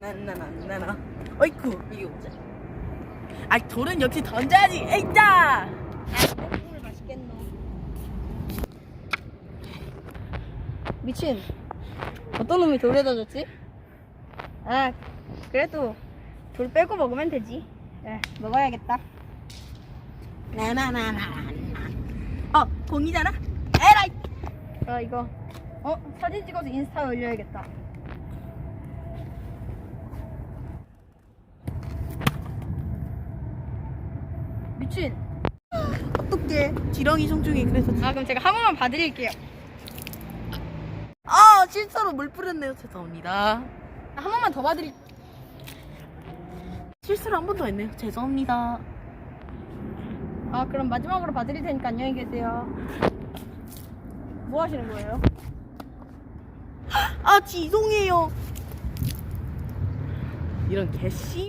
나나나 나나 어이쿠 이게 뭐지? 아 돌은 역시 던져야지 에이짜 물 맛있겠노. 미친. 어떤 놈이 돌에다 줬지? 아, 그래도 돌 빼고 먹으면 되지. 에, 먹어야겠다. 나나나나나 어 공이잖아 에라이 아, 이거. 어, 사진 찍어서 인스타에 올려야겠다. 미친. 어떡해 지렁이 송중이 그래서 아, 그럼 제가 한 번만 봐드릴게요. 아 실수로 물 뿌렸네요 죄송합니다 한 번만 더 봐드릴. 실수를 한 번 더 했네요 죄송합니다 아, 그럼 마지막으로 봐드릴 테니까 안녕히 계세요. 뭐 하시는 거예요? 아 죄송해요 이런 개씨